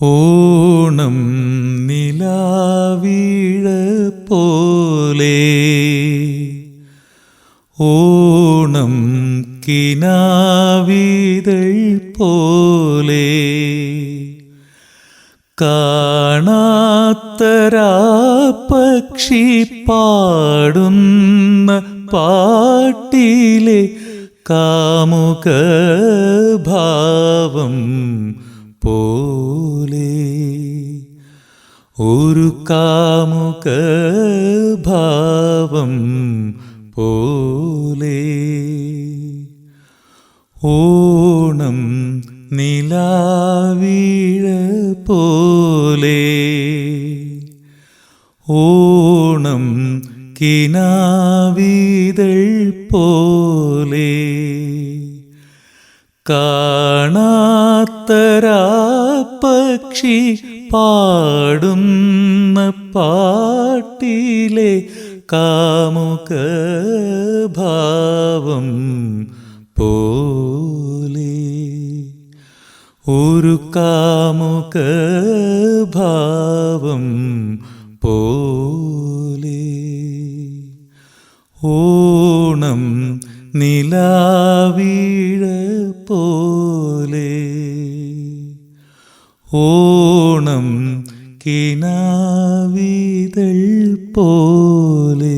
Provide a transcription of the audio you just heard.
ഓണം നിലാവീഴ പോലെ ഓണം കിനാവിതൾ പോലെ കാണാത്തരാ പക്ഷി പാടുന്ന പാട്ടിലെ കാമുക ഭാവം പോലെ ഒരു കാമുക ഭാവം പോലെ ഓണം നിലാവീഴ പോലെ ഓണം കിനാവീതൾ പോലെ കാണാത്തരാ പക്ഷി പാടുന്ന പാട്ടിലെ കാമുക ഭാവം പോലെ ഒരു കാമുക ഭാവം പോലെ ഓണം നിലാവീഴ ഓണം കിനാവിതൾ പോലെ